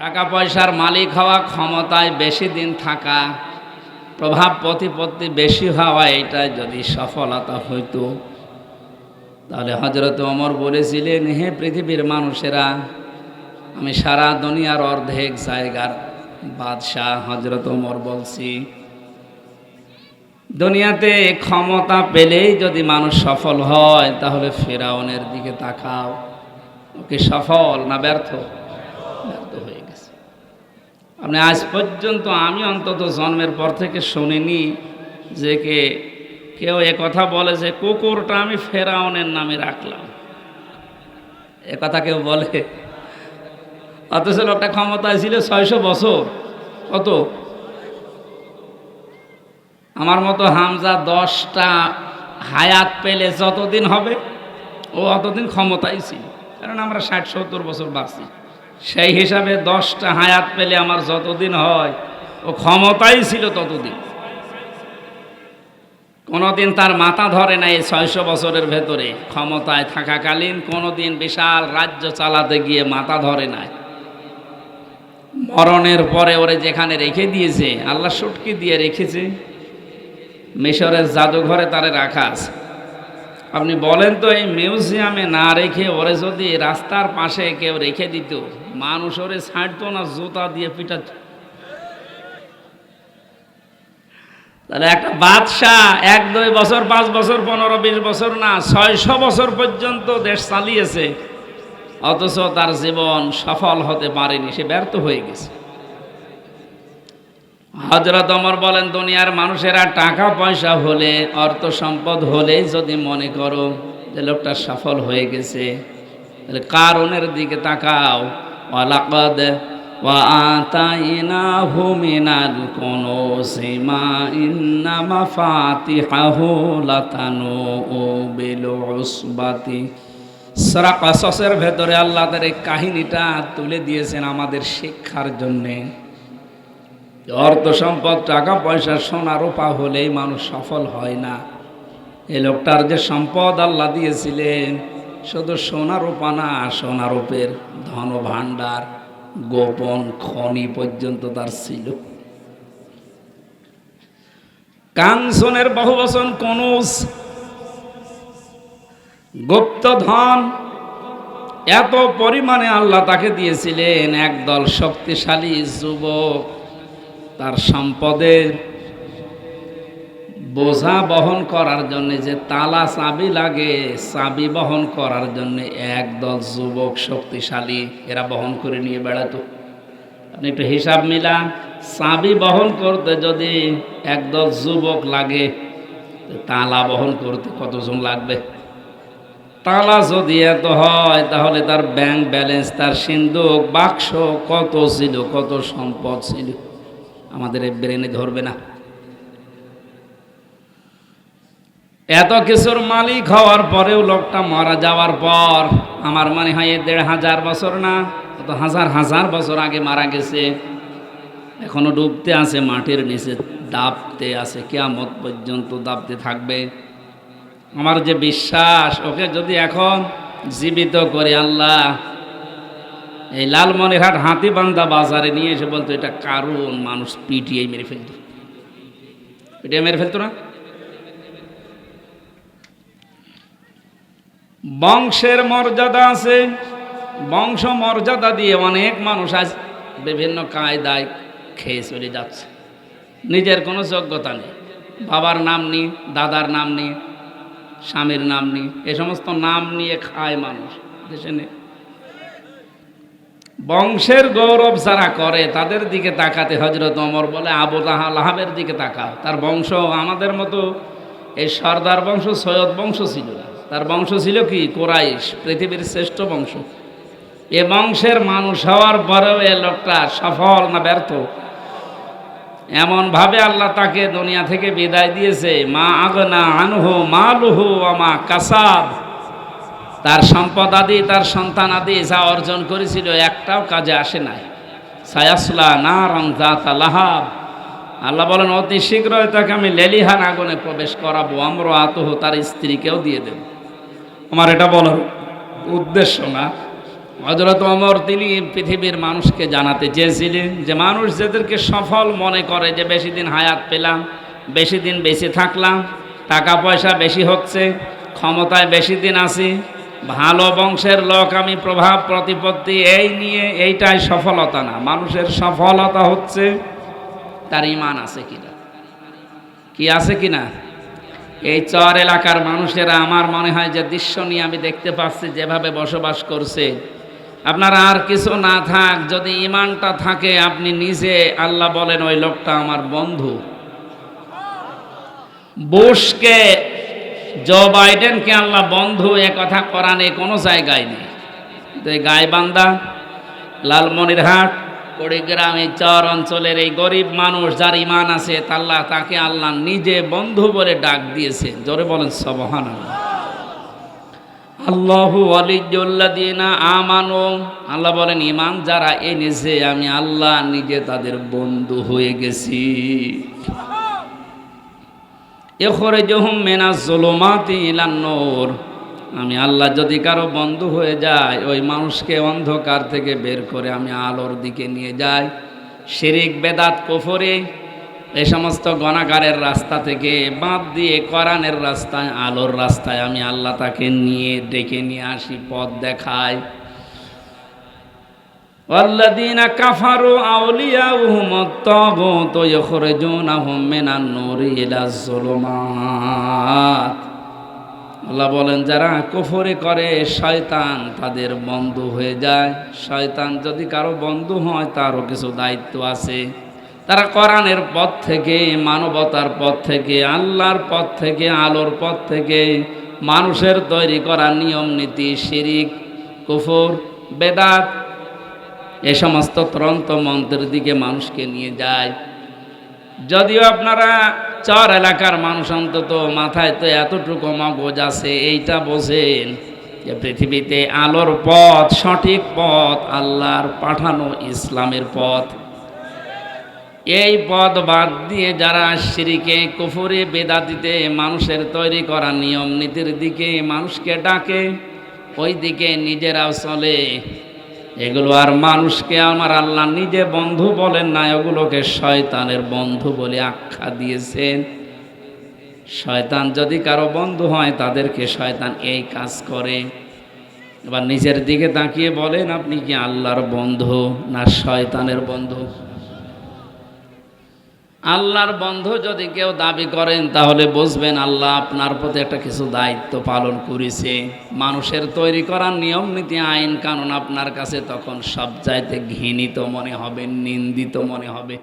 টাকা পয়সার মালিক হওয়া ক্ষমতায় বেশি দিন থাকা, প্রভাব প্রতিপত্তি বেশি হওয়া এটাই যদি সফলতা হইতো, তাহলে হজরত অমর বলেছিলেন, হে পৃথিবীর মানুষেরা, আমি সারা দুনিয়ার অর্ধেক জায়গার বাদশাহ হজরত ওমর বলছি। দুনিয়াতে ক্ষমতা পেলেই যদি মানুষ সফল হয়, তাহলে ফেরাউনের দিকে তাকাও। ওকে সফল না ব্যর্থ? আপনি আজ পর্যন্ত আমি অন্তত জন্মের পর থেকে শুনিনি যে কে, কেউ কথা বলে যে কুকুরটা আমি ফেরাউনের নামে রাখলাম। এ কথা কেউ বলে? অথচ লোকটা ক্ষমতায় ছিল ছয়শো বছর। কত? আমার মতো হামজা দশটা হায়াত পেলে যতদিন হবে, ও অতদিন ক্ষমতায় ছিল। কারণ আমরা ষাট সত্তর বছর বাঁচি। সেই হিসাবে দশটা হায়াত পেলে আমার যতদিন হয়, ও ক্ষমতাই ছিল ততদিন। কোনোদিন তার মাথা ধরে নাই এই ছয়শো বছরের ভেতরে, ক্ষমতায় থাকাকালীন কোনোদিন বিশাল রাজ্য চালাতে গিয়ে মাথা ধরে নাই। মরণের পরে ওরে যেখানে রেখে দিয়েছে, আল্লাহ সুটকি দিয়ে রেখেছে, মিশরের জাদুঘরে তারে রাখা আছে। আপনি বলেন তো, এই মিউজিয়ামে না রেখে ওরে যদি রাস্তার পাশে কেউ রেখে দিত, মানুষ ওরে ছাড়তো না, জুতা দিয়ে পিটাত। তাহলে একটা বাদশাহ এক, দুই বছর, পাঁচ বছর, পনেরো, বিশ বছর না, ছয়শো বছর পর্যন্ত দেশ চালিয়েছে, অথচ তার জীবন সফল হতে পারেনি, সে ব্যর্থ হয়ে গেছে। হজরত অমর বলেন দুনিয়ার মানুষেরা টাকা পয়সা হলে অর্থ সম্পদ হলে যদি মনে করো যে লোকটা সফল হয়ে গেছে তাহলে কারণের দিকে তাকাও ওয়ালাকাদ وآتيناه من الكنوز ما إن مفاتحه لتنوء بالعصبة সরা কাসসের ভেতরে আল্লাহ তার এই কাহিনীটা তুলে দিয়েছেন আমাদের শিক্ষার জন্যে অর্থ সম্পদ, টাকা পয়সা, সোনা, রূপা হলেই মানুষ সফল হয় না। এই লোকটার যে সম্পদ আল্লাহ দিয়েছিলেন, শুধু সোনা, রূপা না, সোনা, রূপের ধন ভাণ্ডার গোপন খনি পর্যন্ত তার ছিল। কাঞ্চনের বহু বচন কনুস গুপ্তধন এত পরিমাণে আল্লাহ তাকে দিয়েছিলেন। একদল শক্তিশালী যুবক তার সম্পদের বোঝা বহন করার জন্য যে তালা চাবি লাগে, চাবি বহন করার জন্য একদল যুবক শক্তিশালী এরা বহন করে নিয়ে বেড়াতো। আপনি একটু হিসাব মিলান, চাবি বহন করতে যদি একদল যুবক লাগে, তালা বহন করতে কতজন লাগবে? তালা যদি এত হয়, তাহলে তার ব্যাংক ব্যালেন্স তার সিন্ধুক বাক্স কত ছিল, কত সম্পদ ছিল? আমাদের ব্রেনে ধরবে না। এত কিছুর মালিক হওয়ার পরেও লোকটা মারা যাওয়ার পর আমার মনে হয় দেড় হাজার বছর না কত হাজার হাজার বছর আগে মারা গেছে। এখনও ডুবতে আছে, মাটির নিচে দাবতে আছে, কেয়ামত পর্যন্ত দাবতে থাকবে। আমার যে বিশ্বাস, ওকে যদি এখন জীবিত করে আল্লাহ এই লালমনিরহাট হাতিবান্ধা বাজারে নিয়ে এসে বলতো, এটা কারণ মানুষ পিটিয়ে মেরে ফেলতো। পিটিয়ে মেরে ফেলতো না? বংশের মর্যাদা আছে, বংশ মর্যাদা দিয়ে অনেক মানুষ আজ বিভিন্ন কায়দায় খেয়ে চলে যাচ্ছে। নিজের কোনো যোগ্যতা নেই। বাবার নাম নেই দাদার নাম নেই স্বামীর নাম নেই এ সমস্ত নাম নিয়ে খায় মানুষ। দেশে নেই। বংশের গৌরব যারা করে, তাদের দিকে তাকাতে হজরত অমর বলে, আবু লাহাবের দিকে তাকাও। তার বংশ আমাদের মতো, এই সর্দার বংশ, সৈয়দ বংশ ছিল না। তার বংশ ছিল কি? কোরাইশ, পৃথিবীর শ্রেষ্ঠ বংশ। এ বংশের মানুষ হওয়ার পরেও এ লোকটা সফল না ব্যর্থ? এমনভাবে আল্লাহ তাকে দুনিয়া থেকে বিদায় দিয়েছে, মা আগনা আনহু মা লুহু আমা কাসাব। তার সম্পদ আদি, তার সন্তান আদি যা অর্জন করেছিল, একটাও কাজে আসে নাই। সায়াসলা না রংজাত লাহাব আল্লাহ বলেন, অতি শীঘ্রই তাকে আমি লেলিহান আগুনে প্রবেশ করাবো আমরা আতহ তার স্ত্রীকেও দিয়ে দেব। আমার এটা বলার উদ্দেশ্য না। হজরত অমর তিনি পৃথিবীর মানুষকে জানাতে চেয়েছিলেন যে, মানুষ যাদেরকে সফল মনে করে যে, বেশি দিন হায়াত পেলাম, বেশি দিন বেঁচে থাকলাম, টাকা পয়সা বেশি হচ্ছে, ক্ষমতায় বেশি দিন আছি ভালো বংশের লোক আমি প্রভাব প্রতিপত্তি এই নিয়ে এইটাই সফলতা না। মানুষের সফলতা হচ্ছে তার ইমান আছে কিনা। কি আছে কিনা? এই চর এলাকার মানুষেরা আমার মনে হয় যে দৃশ্য নিয়ে আমি দেখতে পাচ্ছি, যেভাবে বসবাস করছে। আপনার আর কিছু না থাক, যদি ইমানটা থাকে, আপনি নিজে আল্লাহ বলেন, ওই লোকটা আমার বন্ধু। বুশকে জো বাইডেনকে আল্লাহ বন্ধু, এ কথা কোরআনে কোনো জায়গায় নেই। তো গাইবান্ধা লালমনিরহাট, কুড়িগ্রাম চর অঞ্চলের এই গরিব মানুষ যার ইমান আছে, তাল্লাহ তাকে আল্লাহ নিজে বন্ধু বলে ডাক দিয়েছে। জোরে বলেন সবহান আল্লাহ আলিজুল্লাদিনা আমানো। আল্লাহ বলেন ইমান যারা এনেছে, আমি আল্লাহ নিজে তাদের বন্ধু হয়ে গেছি। এখরে জহুম মেনা জোলোমাতি ইলান্নর আমি আল্লাহ যদি কারও বন্ধু হয়ে যায় ওই মানুষকে অন্ধকার থেকে বের করে আমি আলোর দিকে নিয়ে যাই। শিরিক, বেদাত, কোফরে এই সমস্ত গণাকারের রাস্তা থেকে বাদ দিয়ে কোরআনের রাস্তায়, আলোর রাস্তায় আমি আল্লাহ তাকে নিয়ে ডেকে নিয়ে আসি, পথ দেখাই। والذين كفروا أولياؤهم الطاغوت يخرجونهم من النور إلى الظلمات আল্লাহ বলেন যারা কুফরি করে শয়তান তাদের বন্ধু হয়ে যায় শয়তান যদি কারো বন্ধু হয় তারও কিছু দায়িত্ব আছে তারা কোরআনের পথ থেকে মানবতার পথ থেকে আল্লাহর পথ থেকে আলোর পথ থেকে মানুষের তৈরি করা নিয়ম নীতি শিরিক কুফর বেদাত এ সমস্ত তন্ত্র মন্ত্রের দিকে মানুষকে নিয়ে যায়। যদিও আপনারা চর এলাকার মানুষ অন্তত মাথায় তো এতটুকু মগজ আছে, এইটা বোঝেন যে পৃথিবীতে আলোর পথ, সঠিক পথ, আল্লাহর পাঠানো ইসলামের পথ। এই পথ বাদ দিয়ে যারা সিঁড়িকে কুফুরে, বেদাতিতে মানুষের তৈরি করা নিয়ম নীতির দিকে মানুষকে ডাকে ওই দিকে নিজেরাও চলে। এগুলো আর মানুষকে আমার আল্লাহ নিজে বন্ধু বলেন না ওগুলোকে শয়তানের বন্ধু বলে আখ্যা দিয়েছেন। শয়তান যদি কারও বন্ধু হয়, তাদেরকে শয়তান এই কাজ করে। এবার নিজের দিকে তাকিয়ে বলেন, আপনি কি আল্লাহর বন্ধু না শয়তানের বন্ধু? আল্লাহর বন্ধ যদি কেউ দাবি করেন, তাহলে বুঝবেন আল্লাহ আপনার প্রতি একটা কিছু দায়িত্ব পালন করেছে। মানুষের তৈরি করার নিয়ম, নীতি, আইন, কানুন আপনার কাছে তখন সব চাইতে ঘৃণিত মনে হবে, নিন্দিত মনে হবে।